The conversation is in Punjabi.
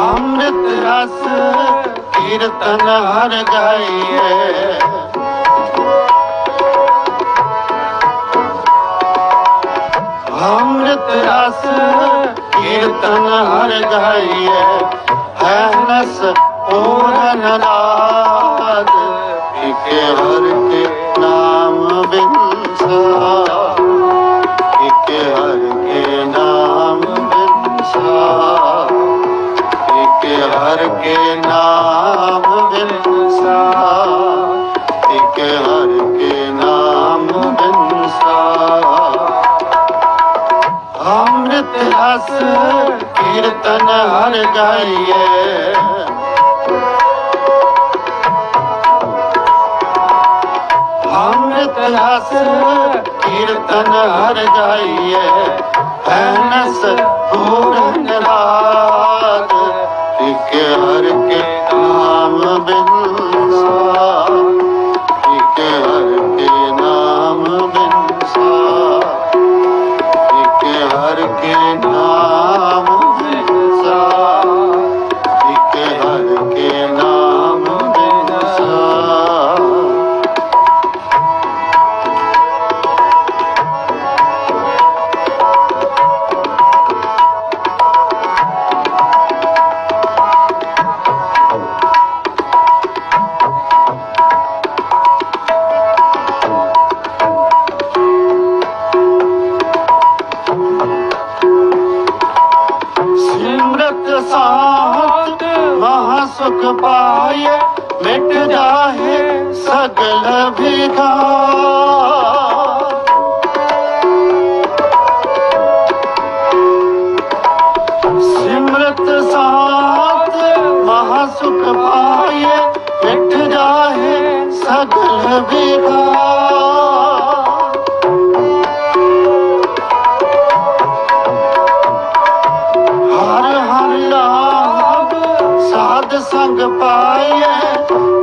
ਅੰਮ੍ਰਿਤ ਰਸ ਕੀਰਤਨ ਹਰ ਗਾਈਏ। ਅੰਮ੍ਰਿਤ ਰਸ ਕੀਰਤਨ ਹਰ ਗਾਈਏ। ਹੈ ਨਸ ਪੂਰਨ ਨਾਦ ਇਕੇ ਹਰ ਅੰਮ੍ਰਿਤ ਰਸ ਕੀਰਤਨ ਹਰ ਗਾਈਏ। ਅੰਮ੍ਰਿਤ ਰਸ ਕੀਰਤਨ ਹਰ ਗਾਈਏ। ਸਿਮਰਤ ਸਾਥ ਮਹਾ ਸੁਖ ਪਾਏ ਮਿਟ ਜਾਏ ਸਗਲ ਵਿਕਾਰ ਸਿਮਰਤ ਸਾਥ ਮਹਾ ਸੁਖ ਪਾਏ ਮਿਟ ਜਾਏ ਸਗਲ ਵਿਕਾਰ ਸੰਗ ਪਾਈਏ